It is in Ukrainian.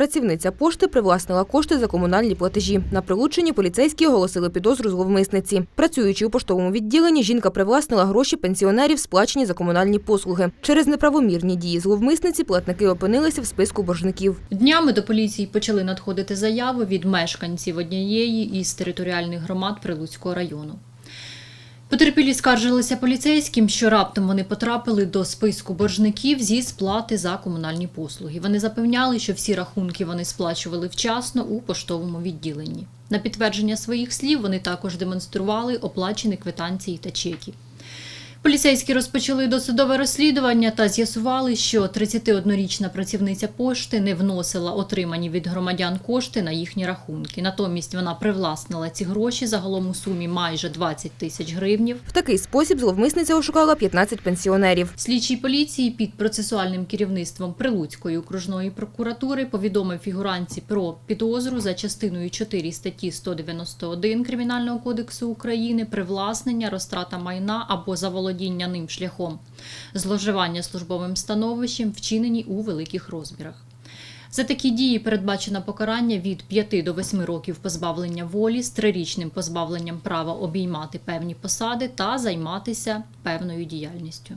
Працівниця пошти привласнила кошти за комунальні платежі. На прилученні поліцейські оголосили підозру зловмисниці. Працюючи у поштовому відділенні, жінка привласнила гроші пенсіонерів, сплачені за комунальні послуги. Через неправомірні дії зловмисниці платники опинилися в списку боржників. Днями до поліції почали надходити заяви від мешканців однієї із територіальних громад Прилуцького району. Потерпілі скаржилися поліцейським, що раптом вони потрапили до списку боржників зі сплати за комунальні послуги. Вони запевняли, що всі рахунки вони сплачували вчасно у поштовому відділенні. На підтвердження своїх слів вони також демонстрували оплачені квитанції та чеки. Поліцейські розпочали досудове розслідування та з'ясували, що 31-річна працівниця пошти не вносила отримані від громадян кошти на їхні рахунки. Натомість вона привласнила ці гроші загалом у сумі майже 20 тисяч гривнів. В такий спосіб зловмисниця ошукала 15 пенсіонерів. Слідчий поліції під процесуальним керівництвом Прилуцької окружної прокуратури повідомив фігуранці про підозру за частиною 4 статті 191 Кримінального кодексу України привласнення, розтрата майна або заволодіння ним шляхом зловживання службовим становищем, вчинені у великих розмірах. За такі дії передбачено покарання від 5 до 8 років позбавлення волі з трирічним позбавленням права обіймати певні посади та займатися певною діяльністю.